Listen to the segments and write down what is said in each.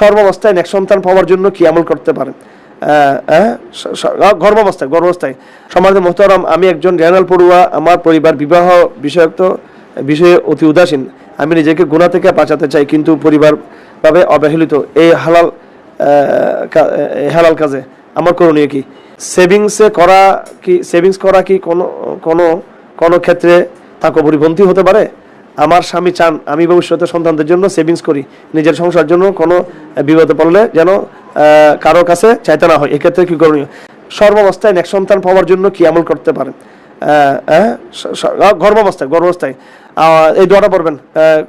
সর্বাবস্থায় এক সন্তান পাওয়ার জন্য কি আমল করতে পারেন? গর্ভাবস্থায় গর্ভাবস্থায়। সমাজ মোহতারাম, আমি একজন জেনারেল পড়ুয়া, আমার পরিবার বিবাহ বিষয়ক বিষয়ে অতি উদাসীন। আমি নিজেকে গুণা থেকে বাঁচাতে চাই, কিন্তু পরিবার ভাবে অবহেলিত। এই হালাল হালাল কাজে আমার করণীয় কি? সেভিংসে করা কি, সেভিংস করা কি কোনো কোনো কোনো ক্ষেত্রে তাকে পরিপন্থী হতে পারে? আমার স্বামী চান, আমি ভবিষ্যতে সন্তানদের জন্য সেভিংস করি, নিজের সংসার জন্য কোনো বিপদে পড়লে যেন কারও কাছে চাইতে না হয়। এক্ষেত্রে কি করণীয়? সর্বাবস্থায় এক সন্তান পাওয়ার জন্য কি আমল করতে পারেন? গর্ভাবস্থায় গর্ভাবস্থায়। এই দোয়াটা পড়বেন।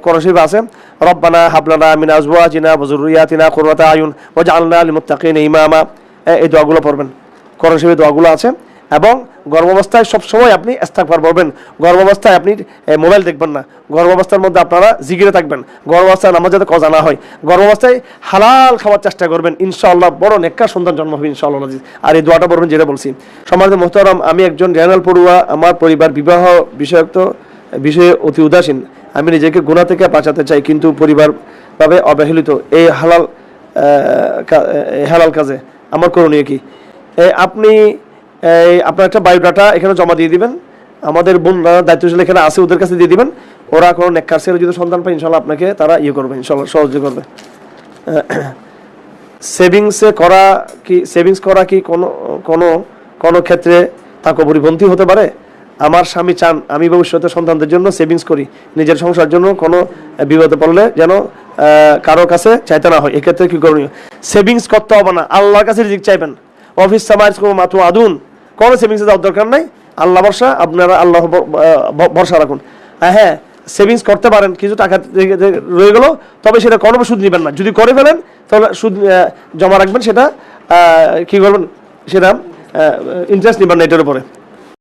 করশিব আছে, রব্বানা হাবলানা মিনা আজওয়াজিনা ওযুররিয়াতিনা কুররাতা আয়ুন ওয়াজআলনা লিলমুত্তাকিনা ইমামা। এ- এই দোয়াগুলো পড়বেন। শরীফে দোয়াগুলো আছে এবং গর্ভাবস্থায় সবসময় আপনি ইস্তাগফার পড়বেন। গর্ভাবস্থায় আপনি মোবাইল দেখবেন না। গর্ভাবস্থার মধ্যে আপনারা জিগিরে থাকবেন। গর্ভাবস্থায় নামাজ যাতে কজা না হয়। গর্ভাবস্থায় হালাল খাওয়ার চেষ্টা করবেন। ইনশাআল্লাহ বড় নেককার সন্তান জন্ম হবে ইনশাআল্লাহ। আর এই দোয়াটা বলবেন যেটা বলছি। সমাজে মোহতারাম, আমি একজন জেনারেল পড়ুয়া। আমার পরিবার বিবাহ বিষয়ক তো বিষয়ে অতি উদাসীন। আমি নিজেকে গুণা থেকে বাঁচাতে চাই, কিন্তু পরিবারভাবে অবহেলিত। এই হালাল হালাল কাজে আমার করণীয় কি? আপনি আপনার একটা বায়োডাটা এখানে জমা দিয়ে দিবেন। আমাদের বোনরা দায়িত্বশীল এখানে আছে, ওদের কাছে দিয়ে দিবেন। ওরা কোনো নেককার ছেলে যদি সন্তান পায় ইনশাল্লাহ আপনাকে তারা ইয়ে করবে ইনশাল্লাহ সহযোগী করবে। সেভিংসে করা কি সেভিংস করা কি কোনো কোনো কোনো ক্ষেত্রে তাকে পরিপন্থী হতে পারে? আমার স্বামী চান, আমি ভবিষ্যতে সন্তানদের জন্য সেভিংস করি। নিজের সংসার জন্য কোনো বিপদে পড়লে যেন কারও কাছে চাইতে না হয়। এক্ষেত্রে কি করণীয়? সেভিংস করতে হবে না। আল্লাহর কাছে রিজিক চাইবেন। অফিস সামাজ মাতু আদুন। কোনো সেভিংসে যাওয়ার দরকার নাই। আল্লাহ ভরসা, আপনারা আল্লাহ ভরসা রাখুন। হ্যাঁ সেভিংস করতে পারেন, কিছু টাকা রয়ে গেলো, তবে সেটা কোনো সুদ নেবেন না। যদি করে ফেলেন, তাহলে সুদ জমা রাখবেন সেটা কি করবেন? সেটা ইন্টারেস্ট নেবেন না এটার উপরে।